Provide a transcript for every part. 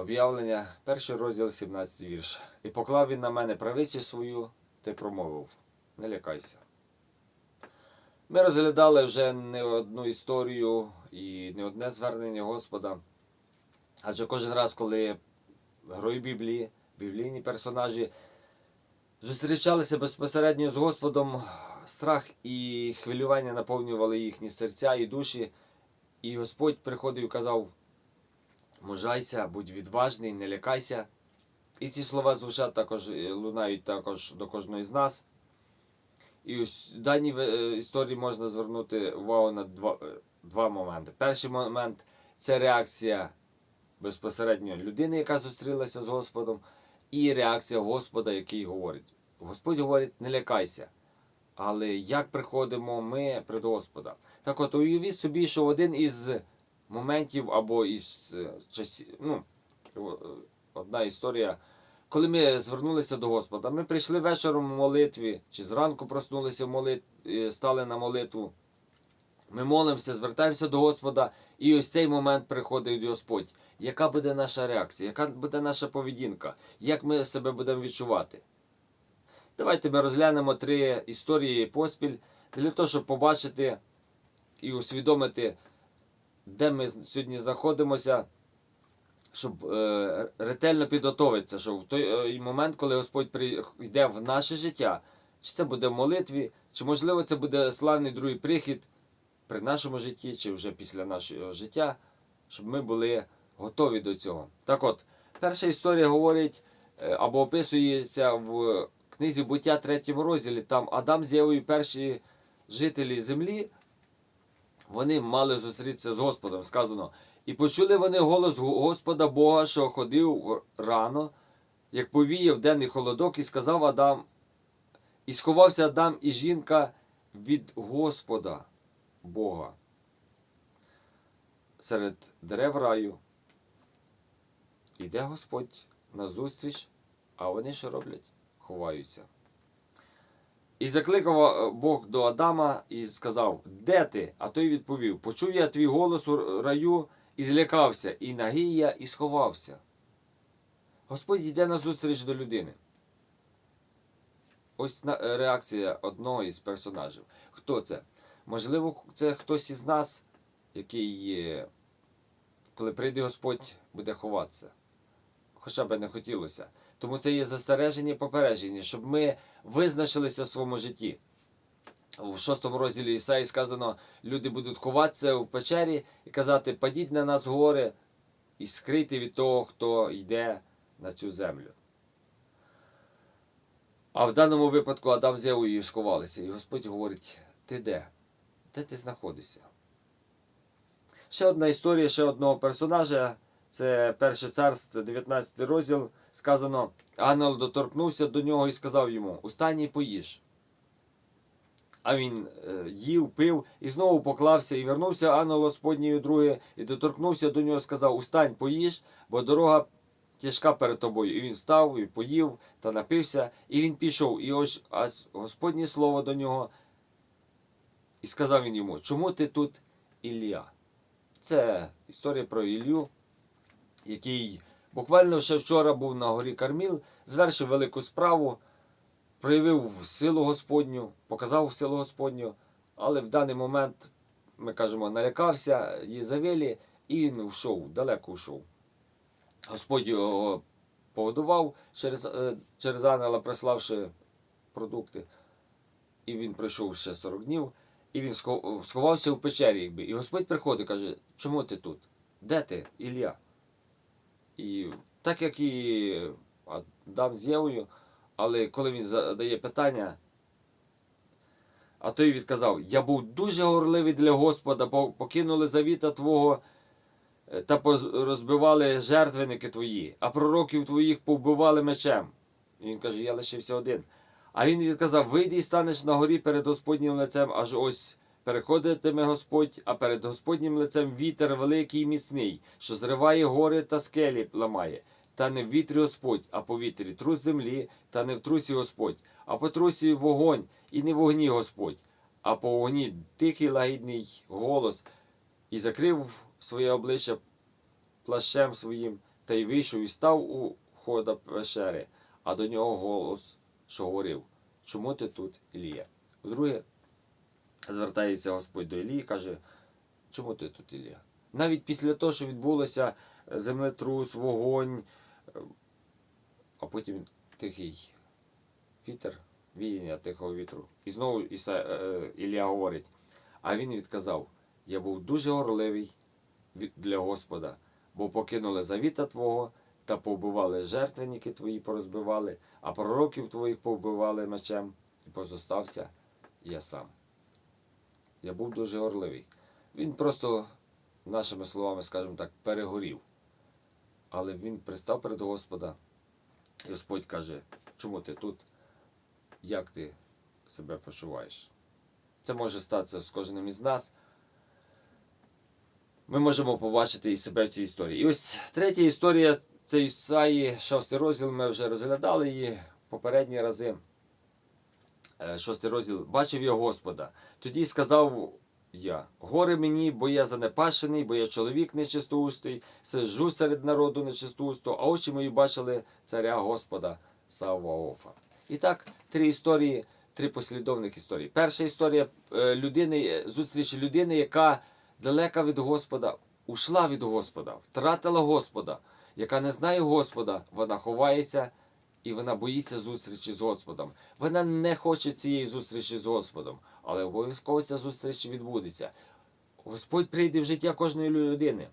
Об'явлення, перший розділ, 17 вірш. І поклав він на мене правицю свою, ти промовив. Не лякайся. Ми розглядали вже не одну історію і не одне звернення Господа. Адже кожен раз, коли герої Біблії, біблійні персонажі зустрічалися безпосередньо з Господом, страх і хвилювання наповнювали їхні серця і душі. І Господь приходив і казав: мужайся, будь відважний, не лякайся. І ці слова звучать також, е, лунають також до кожного з нас. І в даній е, історії можна звернути увагу на два, е, два моменти. Перший момент це реакція безпосередньо людини, яка зустрілася з Господом, і реакція Господа, який говорить. Господь говорить, не лякайся. Але як приходимо ми пред Господа? Так от уявіть собі, що один із моментів або із е, часів, ну, е, одна історія, коли ми звернулися до Господа, ми прийшли вечором в молитві, чи зранку проснулися в молит... е, стали на молитву. Ми молимося, звертаємося до Господа, і ось цей момент приходить Господь. Яка буде наша реакція? Яка буде наша поведінка? Як ми себе будемо відчувати? Давайте ми розглянемо три історії поспіль для того, щоб побачити і усвідомити, де ми сьогодні знаходимося, щоб е, ретельно підготовитися, що в той е, момент, коли Господь прийде в наше життя, чи це буде в молитві, чи можливо це буде славний другий прихід при нашому житті, чи вже після нашого життя, щоб ми були готові до цього. Так от, перша історія говорить е, або описується в книзі буття третьому розділі. Там Адам з перші жителі землі, вони мали зустрітися з Господом. Сказано. І почули вони голос Господа Бога, що ходив рано, як повіяв денний холодок, і сказав Адам, і сховався Адам і жінка від Господа Бога серед дерев раю. Іде Господь назустріч, а вони що роблять? Ховаються. І закликав е, Бог до Адама і сказав: Де ти? А той відповів: Почув я твій голос у раю і злякався, і нагий я, і сховався. Господь йде назустріч до людини. Ось е, реакція одного із персонажів. Хто це? Можливо, це хтось із нас, який, коли прийде Господь, буде ховатися. Хоча б не хотілося. Тому це є застереження і попередження, щоб ми визначилися в своєму житті. В шостому розділі Ісаї сказано, люди будуть ховатися в печері і казати, падіть на нас гори і скрийте від того, хто йде на цю землю. А в даному випадку Адам з Євою сховалися, і Господь говорить: ти де? Де ти знаходишся? Ще одна історія, ще одного персонажа. Це перше царство, 19 розділ. Сказано, ангел доторкнувся до нього і сказав йому: Устань і поїж. А він е, їв, пив і знову поклався, і вернувся ангел Господній друге, і доторкнувся до нього і сказав: Устань, поїж, бо дорога тяжка перед тобою. І він встав, і поїв та напився, і він пішов. І ось аж Господнє слово до нього. І сказав він йому: Чому ти тут, Ілля? Це історія про Ілью, який буквально ще вчора був на горі Карміл, звершив велику справу, проявив силу Господню, показав силу Господню, але в даний момент, ми кажемо, налякався Єзавелі, і він вшов, далеко вшов. Господь його погодував через, е, через ангела, приславши продукти. І він пройшов ще 40 днів, і він сховався в печері. Якби. І Господь приходить і каже: Чому ти тут? Де ти, Ілля? І так як і Адам з Євою, але коли він задає питання, а той відказав: Я був дуже горливий для Господа, бо покинули завіта Твого е, та розбивали жертвенники твої, а пророків твоїх повбивали мечем. І він каже: Я лишився один. А він відказав: Вийди і станеш на горі перед Господнім лицем, аж ось переходитиме Господь, а перед Господнім лицем вітер великий і міцний, що зриває гори та скелі ламає. Та не в вітрі Господь, а по вітрі трус землі, та не в трусі Господь, а по трусі вогонь, і не в вогні Господь, а по вогні тихий лагідний голос, і закрив своє обличчя плащем своїм, та й вийшов і став у входа пещери, а до нього голос, що говорив: Чому ти тут, Ілія? Вдруге, звертається Господь до Ілії і каже, чому ти тут, Ілія? Навіть після того, що відбулося землетрус, вогонь, а потім тихий вітер, віяння тихого вітру. І знову Іса, е, Ілля говорить, а він відказав: Я був дуже горливий для Господа, бо покинули завіта Твого та повбивали жертвенники твої, порозбивали, а пророків твоїх повбивали мечем, і позостався я сам. Я був дуже горливий. Він просто, нашими словами, скажімо так, перегорів. Але він пристав перед Господа, і Господь каже, чому ти тут? Як ти себе почуваєш? Це може статися з кожним із нас. Ми можемо побачити і себе в цій історії. І ось третя історія це Ісаї, шостий розділ. Ми вже розглядали її попередні рази. Е, Шостий розділ. Бачив я Господа. Тоді сказав я: горе мені, бо я занепащений, бо я чоловік нечистоустий, сиджу серед народу нечистоустого, а очі мої бачили царя Господа Саваофа. І так, три історії, три послідовних історії. Перша історія е, людини, зустрічі людини, яка далека від Господа, ушла від Господа, втратила Господа, яка не знає Господа, вона ховається і вона боїться зустрічі з Господом. Вона не хоче цієї зустрічі з Господом, але обов'язково ця зустріч відбудеться. Господь прийде в життя кожної людини,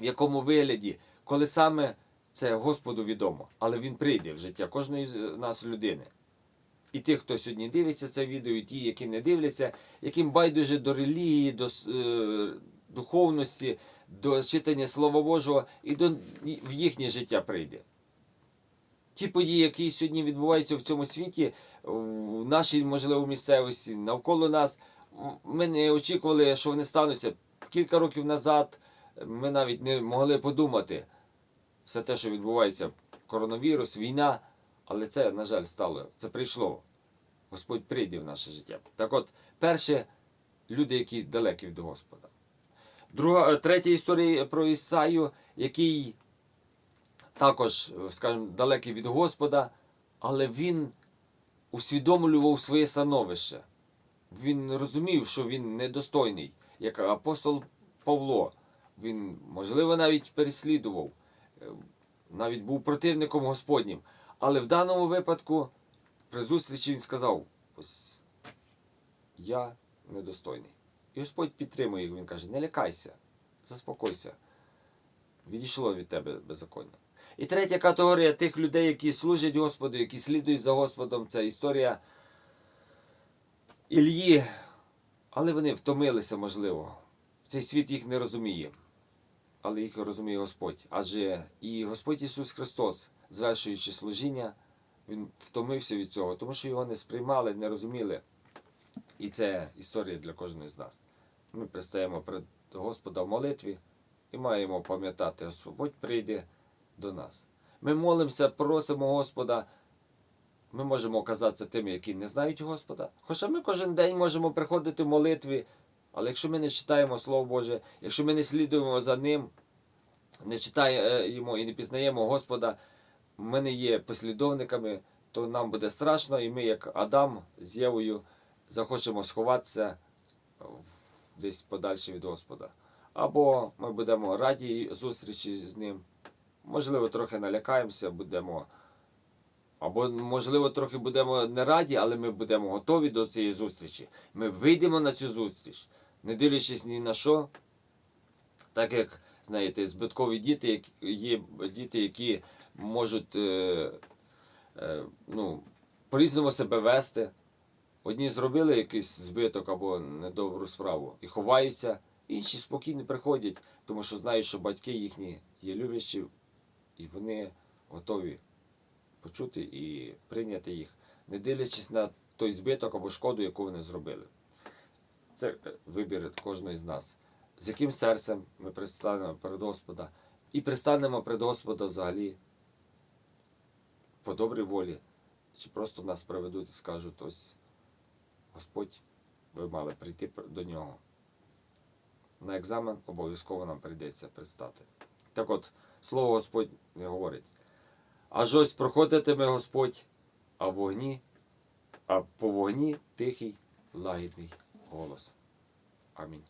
в якому вигляді, коли саме це Господу відомо, але Він прийде в життя кожної з нас людини. І тих, хто сьогодні дивиться це відео, і ті, які не дивляться, яким байдуже до релігії, до е, духовності, до читання Слова Божого і до в їхнє життя прийде. Ті події, які сьогодні відбуваються в цьому світі, в нашій, можливо, місцевості, навколо нас, ми не очікували, що вони стануться. Кілька років назад ми навіть не могли подумати все те, що відбувається, коронавірус, війна, але це, на жаль, стало. Це прийшло. Господь прийде в наше життя. Так от, перше, люди, які далекі від Господа. Друга, е, третя історія про Ісаю, який також, скажімо, далекий від Господа, але він усвідомлював своє становище. Він розумів, що він недостойний, як апостол Павло. Він, можливо, навіть переслідував, е, навіть був противником Господнім. Але в даному випадку при зустрічі він сказав: ось я недостойний. І Господь підтримує їх. Він каже: не лякайся, заспокойся. Відійшло від тебе беззаконня. І третя категорія тих людей, які служать Господу, які слідують за Господом, це історія Ільї. Але вони втомилися, можливо. Цей світ їх не розуміє. Але їх розуміє Господь. Адже і Господь Ісус Христос, звершуючи служіння, Він втомився від цього, тому що його не сприймали, не розуміли. І це історія для кожного з нас. Ми пристаємо перед Господа в молитві і маємо пам'ятати, Господь прийде до нас. Ми молимося, просимо Господа. Ми можемо казатися тими, які не знають Господа. Хоча ми кожен день можемо приходити в молитві, але якщо ми не читаємо Слово Боже, якщо ми не слідуємо за Ним, не читаємо і не пізнаємо Господа, ми не є послідовниками, то нам буде страшно, і ми, як Адам з Євою, захочемо сховатися десь подальше від Господа. Або ми будемо раді зустрічі з ним. Можливо, трохи налякаємося, будемо. Або, можливо, трохи будемо не раді, але ми будемо готові до цієї зустрічі. Ми вийдемо на цю зустріч, не дивлячись ні на що. Так як, знаєте, збиткові діти, є діти, які можуть е, е, ну, по-різному себе вести. Одні зробили якийсь збиток або недобру справу і ховаються, інші спокійно приходять, тому що знають, що батьки їхні є люблячі, і вони готові почути і прийняти їх, не дивлячись на той збиток або шкоду, яку вони зробили. Це е, вибір кожного з нас. З яким серцем ми предстанемо перед Господа і пристанемо перед Господа взагалі по добрій волі, чи просто нас проведуть і скажуть, ось Господь, ви мали прийти до нього. На екзамен обов'язково нам прийдеться предстати. Так от, слово Господь не говорить. Аж ось проходитиме Господь, а вогні, а по вогні тихий лагідний голос. Амінь.